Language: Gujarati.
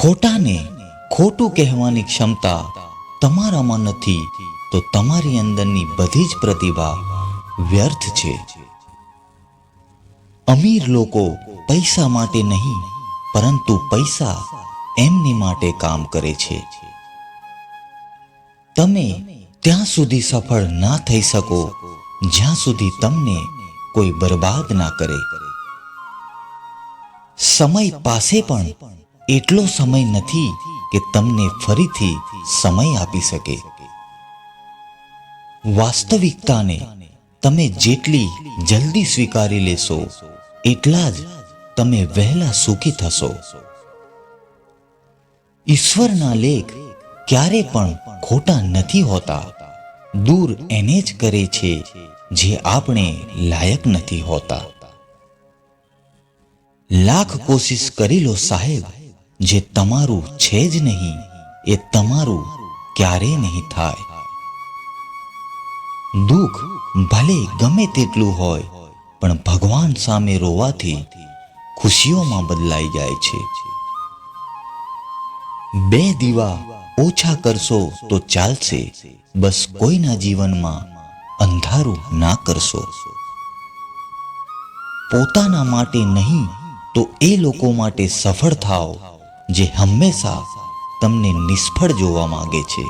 ખોટાને ખોટું કહેવાની ક્ષમતા તમારામાં નથી, તો તમારી અંદરની બધી જ પ્રતિભા વ્યર્થ છે. અમીર લોકો પૈસા માટે નહીં, પરંતુ પૈસા એમની માટે કામ કરે છે. તમે ત્યાં સુધી સફળ ના થઈ શકો, જ્યાં સુધી તમને કોઈ બરબાદ ના કરે. સમય પાસે પણ એટલો સમય નથી કે તમને ફરીથી સમય આપી શકે. વાસ્તવિકતાને તમે જેટલી જલ્દી સ્વીકારી લેશો, એટલા જ તમે વહેલા સુખી થશો. ઈશ્વરના લેખ ક્યારે પણ ખોટા નથી હોતા. દૂર એને જ કરે છે જે આપણે લાયક નથી હોતા. લાખ કોશિશ કરી લો સાહેબ જે તમારું છે જ નહીં, એ તમારું ક્યારે નહીં થાય. દુઃખ ભલે ગમે તેટલું હોય, પણ ભગવાન સામે રોવાથી ખુશીઓમાં બદલાઈ જાય છે. બે દીવા ઓછા કરશો તો ચાલશે, બસ કોઈના જીવનમાં અંધારું ના કરશો. પોતાના માટે નહીં, તો એ લોકો માટે સફળ થાઓ. જે હંમેશા તમને નિષ્ફળ જોવા માગે છે.